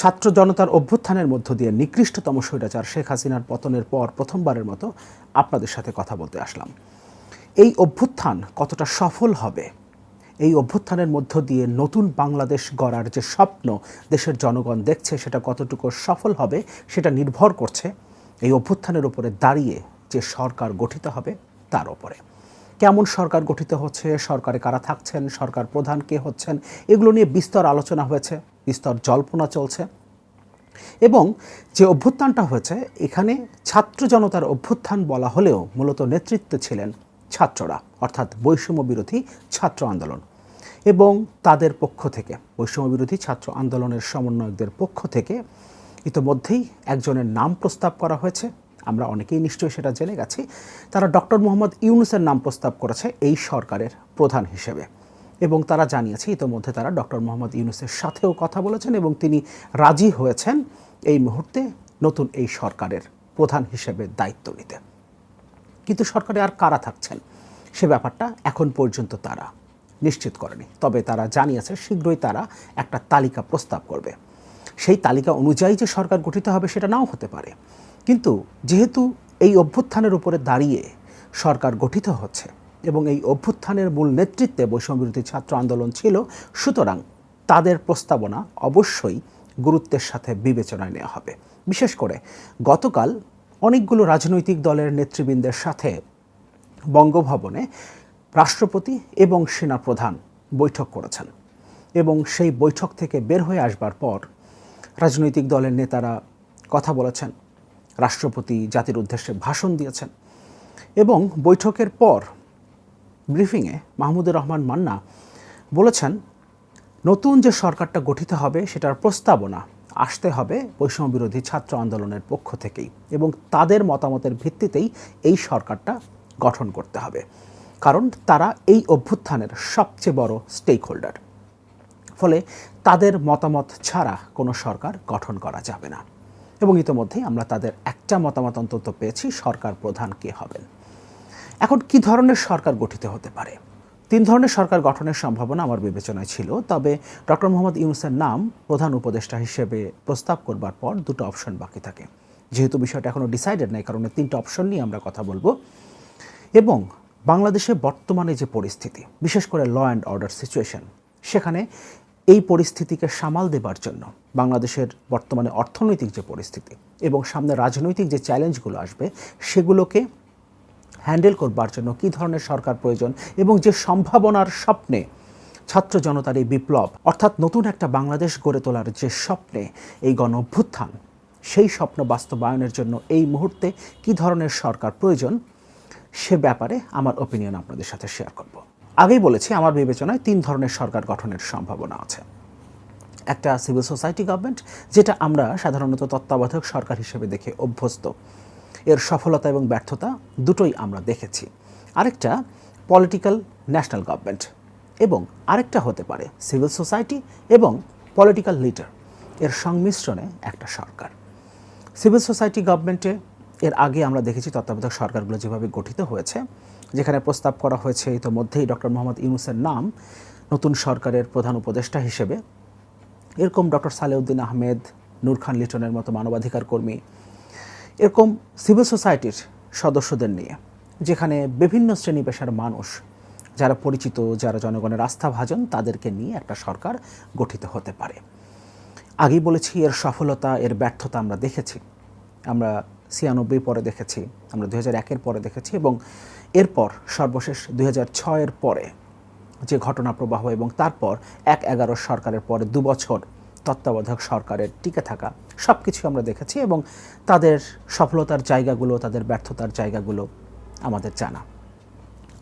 ছাত্র জনতার অভ্যুত্থানের মধ্য দিয়ে নিকৃষ্টতম স্বৈরাচার শেখ হাসিনার পতনের পর প্রথমবারের মতো আপনাদের সাথে কথা বলতে আসলাম। এই অভ্যুত্থান কতটা সফল হবে? এই অভ্যুত্থানের মধ্য দিয়ে নতুন বাংলাদেশ গড়ার যে স্বপ্ন দেশের জনগণ দেখছে, সেটা কতটুকু সফল হবে, সেটা নির্ভর করছে এই অভ্যুত্থানের উপরে দাঁড়িয়ে যে সরকার গঠিত হবে, তার উপরে। কেমন সরকার গঠিত হচ্ছে, সরকারে কারা থাকছেন, সরকার প্রধান কে হচ্ছেন, এগুলো নিয়ে বিস্তর আলোচনা হয়েছে, বিস্তর জল্পনা চলছে। এবং যে অভ্যুত্থানটা হয়েছে, এখানে ছাত্র জনতার অভ্যুত্থান বলা হলেও মূলত নেতৃত্বে ছিলেন ছাত্ররা, অর্থাৎ বৈষম্য বিরোধী ছাত্র আন্দোলন। এবং তাদের পক্ষ থেকে, বৈষম্য বিরোধী ছাত্র আন্দোলনের সমন্বয়কদের পক্ষ থেকে ইতোমধ্যেই একজনের নাম প্রস্তাব করা হয়েছে। আমরা অনেকেই নিশ্চয়ই সেটা জেনে গেছি, তারা ডক্টর মোহাম্মদ ইউনুসের নাম প্রস্তাব করেছে এই সরকারের প্রধান হিসেবে। এবং তারা জানিয়েছে, ইতোমধ্যে তারা ডক্টর মোহাম্মদ ইউনুসের সাথেও কথা বলেছেন এবং তিনি রাজি হয়েছেন এই মুহূর্তে নতুন এই সরকারের প্রধান হিসেবে দায়িত্ব নিতে। কিন্তু সরকারে আর কারা থাকছেন? সে ব্যাপারটা এখন পর্যন্ত তারা নিশ্চিত করেনি। তবে তারা জানিয়েছে, শীঘ্রই তারা একটা তালিকা প্রস্তাব করবে। সেই তালিকা অনুযায়ী যে সরকার গঠিত হবে সেটা নাও হতে পারে। কিন্তু যেহেতু এই অভ্যুত্থানের উপরে দাঁড়িয়ে সরকার গঠিত হচ্ছে এবং এই অভ্যুত্থানের মূল নেতৃত্বে বৈষম্যবিরোধী ছাত্র আন্দোলন ছিল, সুতরাং তাদের প্রস্তাবনা অবশ্যই গুরুত্বের সাথে বিবেচনায় নেওয়া হবে। বিশেষ করে গতকাল অনেকগুলো রাজনৈতিক দলের নেতৃবৃন্দের সাথে বঙ্গভবনে রাষ্ট্রপতি এবং সেনাপ্রধান বৈঠক করেছেন এবং সেই বৈঠক থেকে বের হয়ে আসবার পর রাজনৈতিক দলের নেতারা কথা বলেছেন। রাষ্ট্রপতি জাতির উদ্দেশ্যে ভাষণ দিয়েছেন এবং বৈঠকের পর ব্রিফিংয়ে মাহমুদুর রহমান মান্না বলেছেন, নতুন যে সরকারটা গঠিত হবে সেটার প্রস্তাবনা আসতে হবে বৈষম্য বিরোধী ছাত্র আন্দোলনের পক্ষ থেকেই এবং তাদের মতামতের ভিত্তিতেই এই সরকারটা গঠন করতে হবে। কারণ তারা এই অভ্যুত্থানের সবচেয়ে বড় স্টেক হোল্ডার ফলে তাদের মতামত ছাড়া কোনো সরকার গঠন করা যাবে না। এবং ইতোমধ্যেই আমরা তাদের একটা মতামত অন্তত পেয়েছি, সরকার প্রধান কে হবেন। এখন কি ধরনের সরকার গঠিত হতে পারে? তিন ধরনের সরকার গঠনের সম্ভাবনা আমার বিবেচনায় ছিল, তবে ডক্টর মোহাম্মদ ইউনুসের নাম প্রধান উপদেষ্টা হিসেবে প্রস্তাব করবার পর দুটো অপশন বাকি থাকে। যেহেতু বিষয়টা এখনও ডিসাইডেড নাই, কারণে তিনটা অপশন নিয়ে আমরা কথা বলব। এবং বাংলাদেশে বর্তমানে যে পরিস্থিতি, বিশেষ করে ল অ্যান্ড অর্ডার সিচুয়েশন সেখানে এই পরিস্থিতিকে সামাল দেবার জন্য বাংলাদেশের বর্তমানে অর্থনৈতিক যে পরিস্থিতি এবং সামনে রাজনৈতিক যে চ্যালেঞ্জগুলো আসবে, সেগুলোকে হ্যান্ডেল করবার জন্য কী ধরনের সরকার প্রয়োজন এবং যে সম্ভাবনার স্বপ্নে ছাত্র জনতার এই বিপ্লব, অর্থাৎ নতুন একটা বাংলাদেশ গড়ে তোলার যে স্বপ্নে এই গণ অভ্যুত্থান, সেই স্বপ্ন বাস্তবায়নের জন্য এই মুহূর্তে কী ধরনের সরকার প্রয়োজন, সে ব্যাপারে আমার ওপিনিয়ন আপনাদের সাথে শেয়ার করব। আগেই বলেছি, আমার বিবেচনায় তিন ধরনের সরকার গঠনের সম্ভাবনা আছে। একটা সিভিল সোসাইটি গভর্নমেন্ট, যেটা আমরা সাধারণত তত্ত্বাবধায়ক সরকার হিসেবে দেখে অভ্যস্ত। এর সফলতা এবং ব্যর্থতা দুটোই আমরা দেখেছি। আরেকটা, পলিটিক্যাল ন্যাশনাল গভর্নমেন্ট এবং আরেকটা হতে পারে সিভিল সোসাইটি এবং পলিটিক্যাল লিডার। এর সংমিশ্রণে একটা সরকার। সিভিল সোসাইটি গভর্নমেন্টে এর আগে আমরা দেখেছি তত্ত্বাবধায়ক সরকারগুলো যেভাবে গঠিত হয়েছে যেখানে প্রস্তাব করা হয়েছে ইতোমধ্যেই ডক্টর মোহাম্মদ ইউনুসের নাম নতুন সরকারের প্রধান উপদেষ্টা হিসেবে। এরকম ডক্টর সালেউদ্দিন আহমেদ, নূর খান লিটনের মতো মানবাধিকার কর্মী। এরকম সিভিল সোসাইটির সদস্যদের নিয়ে, যেখানে বিভিন্ন শ্রেণি পেশার মানুষ, যারা পরিচিত, যারা জনগণের আস্থা ভাজন তাদেরকে নিয়ে একটা সরকার গঠিত হতে পারে। আগেই বলেছি, এর সফলতা, এর ব্যর্থতা আমরা দেখেছি। আমরা ছিয়ানব্বই পরে দেখেছি, আমরা দু হাজার একের পরে দেখেছি এবং এরপর সর্বশেষ দুই হাজার ছয়ের পরে যে ঘটনা প্রবাহ এবং তারপর এক এগারো সরকারের পরে দু বছর তত্ত্বাবধায়ক সরকারের টিকে থাকা সব কিছু আমরা দেখেছি এবং তাদের সফলতার জায়গাগুলো, তাদের ব্যর্থতার জায়গাগুলো আমাদের জানা।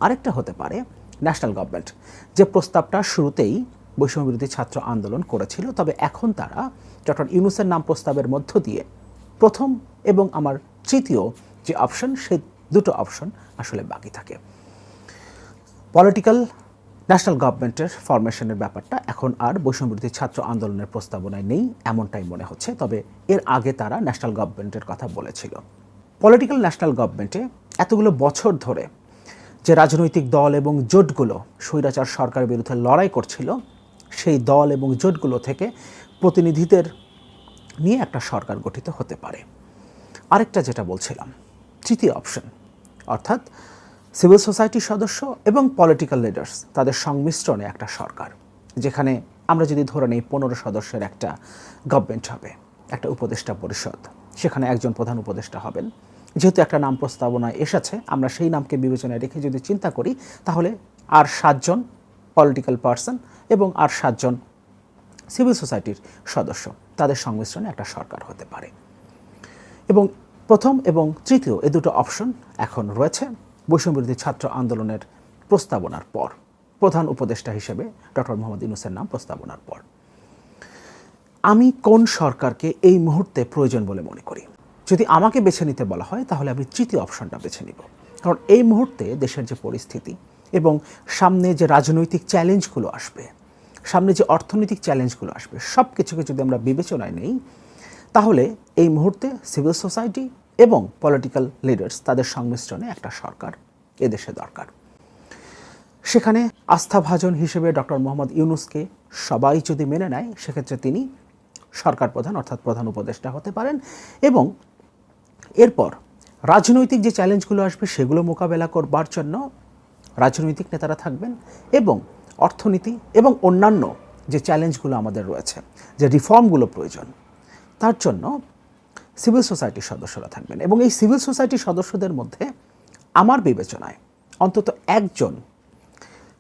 আরেকটা হতে পারে ন্যাশনাল গভর্নমেন্ট। যে প্রস্তাবটা শুরুতেই বৈষম্য বিরোধী ছাত্র আন্দোলন করেছিল, তবে এখন তারা ডক্টর ইউনুসের নাম প্রস্তাবের মধ্য দিয়ে প্রথম এবং আমার তৃতীয় যে অপশন, সেই দুটো অপশন আসলে বাকি থাকে। পলিটিক্যাল ন্যাশনাল গভর্নমেন্টের ফরমেশনের ব্যাপারটা এখন আর বৈষম্যবিরোধী ছাত্র আন্দোলনের প্রস্তাবনায় নেই, এমনটাই মনে হচ্ছে। তবে এর আগে তারা ন্যাশনাল গভর্নমেন্টের কথা বলেছিল। পলিটিক্যাল ন্যাশনাল গভর্নমেন্টে এতগুলো বছর ধরে যে রাজনৈতিক দল এবং জোটগুলো স্বৈরাচার সরকারের বিরুদ্ধে লড়াই করছিল, সেই দল এবং জোটগুলো থেকে প্রতিনিধিদের নিয়ে একটা সরকার গঠিত হতে পারে। আরেকটা যেটা বলছিলাম, তৃতীয় অপশন অর্থাৎ সিভিল সোসাইটির সদস্য এবং পলিটিক্যাল লিডার্স, তাদের সংমিশ্রণে একটা সরকার, যেখানে আমরা যদি ধরে নিই পনেরো সদস্যের একটা গভর্নমেন্ট হবে, একটা উপদেষ্টা পরিষদ। সেখানে একজন প্রধান উপদেষ্টা হবেন। যেহেতু একটা নাম প্রস্তাবনায় এসেছে, আমরা সেই নামকে বিবেচনায় রেখে যদি চিন্তা করি, তাহলে আর সাতজন পলিটিক্যাল পার্সন এবং আর সাতজন সিভিল সোসাইটির সদস্য, তাদের সংমিশ্রণে একটা সরকার হতে পারে। এবং প্রথম এবং তৃতীয় এ দুটো অপশন এখন রয়েছে। বৈষম্যবিরোধী ছাত্র আন্দোলনের প্রস্তাবনার পর। প্রধান উপদেষ্টা হিসেবে ডক্টর মোহাম্মদ ইউনুসের নাম প্রস্তাবনার পর। আমি কোন সরকারকে এই মুহূর্তে প্রয়োজন বলে মনে করি? যদি আমাকে বেছে নিতে বলা হয়, তাহলে আমি তৃতীয় অপশনটা বেছে নিব। কারণ এই মুহূর্তে দেশের যে পরিস্থিতি এবং সামনে যে রাজনৈতিক চ্যালেঞ্জগুলো আসবে, সামনে যে অর্থনৈতিক চ্যালেঞ্জগুলো আসবে সব কিছুকে যদি আমরা বিবেচনায় নেই তাহলে এই মুহূর্তে সিভিল সোসাইটি এবং পলিটিক্যাল লিডার্স তাদের সংমিশ্রণে একটা সরকার এদেশে দরকার। সেখানে আস্থাভাজন হিসেবে ডক্টর মোহাম্মদ ইউনুসকে সবাই যদি মেনে নেয়, সেক্ষেত্রে তিনি সরকার প্রধান অর্থাৎ প্রধান উপদেষ্টা হতে পারেন এবং এরপর রাজনৈতিক যে চ্যালেঞ্জগুলো আসবে সেগুলো মোকাবেলা করবার জন্য রাজনৈতিক নেতারা থাকবেন এবং অর্থনীতি এবং অন্যান্য যে চ্যালেঞ্জগুলো আমাদের রয়েছে, যে রিফর্মগুলো প্রয়োজন তার জন্য সিভিল সোসাইটির সদস্যরা থাকবেন। এবং এই সিভিল সোসাইটির সদস্যদের মধ্যে আমার বিবেচনায় অন্তত একজন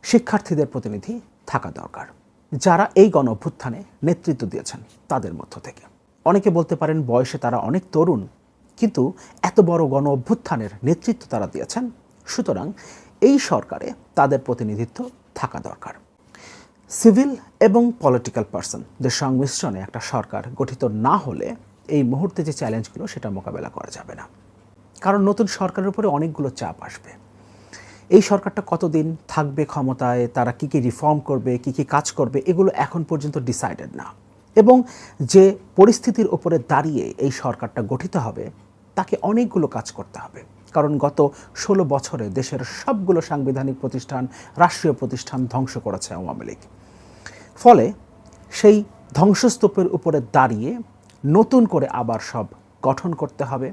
শিক্ষার্থীদের প্রতিনিধি থাকা দরকার, যারা এই গণ অভ্যুত্থানে নেতৃত্ব দিয়েছেন তাদের মধ্য থেকে। অনেকে বলতে পারেন বয়সে তারা অনেক তরুণ, কিন্তু এত বড় গণ অভ্যুত্থানের নেতৃত্ব তারা দিয়েছেন। সুতরাং এই সরকারে তাদের প্রতিনিধিত্ব থাকা দরকার। সিভিল এবং পলিটিক্যাল পার্সনদের সংমিশ্রণে একটা সরকার গঠিত না হলে এই মুহূর্তে যে চ্যালেঞ্জগুলো, সেটা মোকাবেলা করা যাবে না। কারণ নতুন সরকারের উপরে অনেকগুলো চাপ আসবে। এই সরকারটা কতদিন থাকবে ক্ষমতায়, তারা কি কি রিফর্ম করবে, কি কি কাজ করবে, এগুলো এখন পর্যন্ত ডিসাইডেড না। এবং যে পরিস্থিতির উপরে দাঁড়িয়ে এই সরকারটা গঠিত হবে, তাকে অনেকগুলো কাজ করতে হবে। কারণ গত ষোলো বছরে দেশের সবগুলো সাংবিধানিক প্রতিষ্ঠান, রাষ্ট্রীয় প্রতিষ্ঠান ধ্বংস করেছে আওয়ামী লীগ। ফলে সেই ধ্বংসস্তূপের উপরে দাঁড়িয়ে নতুন করে আবার সব গঠন করতে হবে,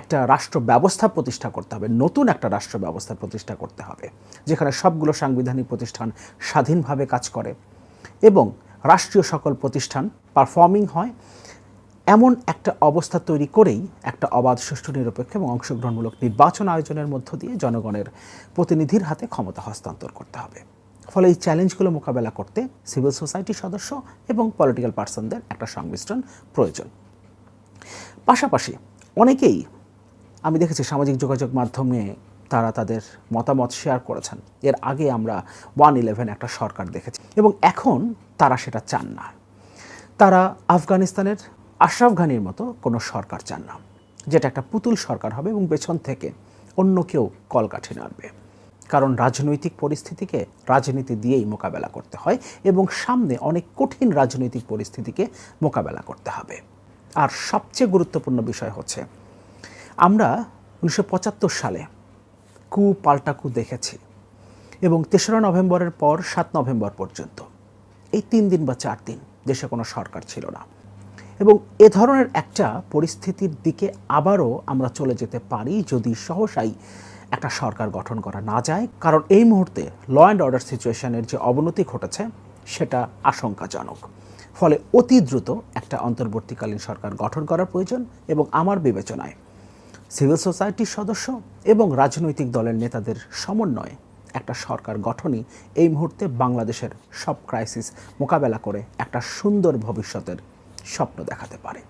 একটা রাষ্ট্র ব্যবস্থা প্রতিষ্ঠা করতে হবে, নতুন একটা রাষ্ট্র ব্যবস্থা প্রতিষ্ঠা করতে হবে, যেখানে সবগুলো সাংবিধানিক প্রতিষ্ঠান স্বাধীনভাবে কাজ করে এবং রাষ্ট্রীয় সকল প্রতিষ্ঠান পারফর্মিং হয়। এমন একটা অবস্থা তৈরি করেই একটা অবাধ, সুষ্ঠু, নিরপেক্ষ এবং অংশগ্রহণমূলক নির্বাচন আয়োজনের মধ্য দিয়ে জনগণের প্রতিনিধির হাতে ক্ষমতা হস্তান্তর করতে হবে। ফলে এই চ্যালেঞ্জগুলো মোকাবেলা করতে সিভিল সোসাইটির সদস্য এবং পলিটিক্যাল পার্সনদের একটা সংমিশ্রণ প্রয়োজন। পাশাপাশি অনেকেই, আমি দেখেছি সামাজিক যোগাযোগ মাধ্যমে তারা তাদের মতামত শেয়ার করেছেন। এর আগে আমরা ওয়ান ইলেভেন একটা সরকার দেখেছি এবং এখন তারা সেটা চান না। তারা আফগানিস্তানের আশরাফ ঘানির মতো কোনো সরকার চান না, যেটা একটা পুতুল সরকার হবে এবং পেছন থেকে অন্য কেউ কলকাঠি নাড়বে। কারণ রাজনৈতিক পরিস্থিতিকে রাজনীতি দিয়েই মোকাবেলা করতে হয় এবং সামনে অনেক কঠিন রাজনৈতিক পরিস্থিতিকে মোকাবেলা করতে হবে। আর সবচেয়ে গুরুত্বপূর্ণ বিষয় হচ্ছে, আমরা উনিশশো পঁচাত্তর সালে কু পাল্টা কু দেখেছি এবং তেসরা নভেম্বরের পর সাত নভেম্বর পর্যন্ত। এই তিন দিন বা চার দিন দেশে কোনো সরকার ছিল না। এবং এ ধরনের একটা পরিস্থিতির দিকে আবারও আমরা চলে যেতে পারি যদি সহসাই একটা সরকার গঠন করা না যায়, কারণ এই মুহূর্তে ল অ্যান্ড অর্ডার সিচুয়েশনের যে অবনতি ঘটেছে, সেটা আশঙ্কাজনক। ফলে অতি দ্রুত একটা অন্তর্বর্তীকালীন সরকার গঠন করার প্রয়োজন এবং আমার বিবেচনায় সিভিল সোসাইটির সদস্য এবং রাজনৈতিক দলের নেতাদের সমন্বয়ে একটা সরকার গঠনই এই মুহূর্তে বাংলাদেশের সব ক্রাইসিস মোকাবেলা করে একটা সুন্দর ভবিষ্যতের স্বপ্ন দেখাতে পারে।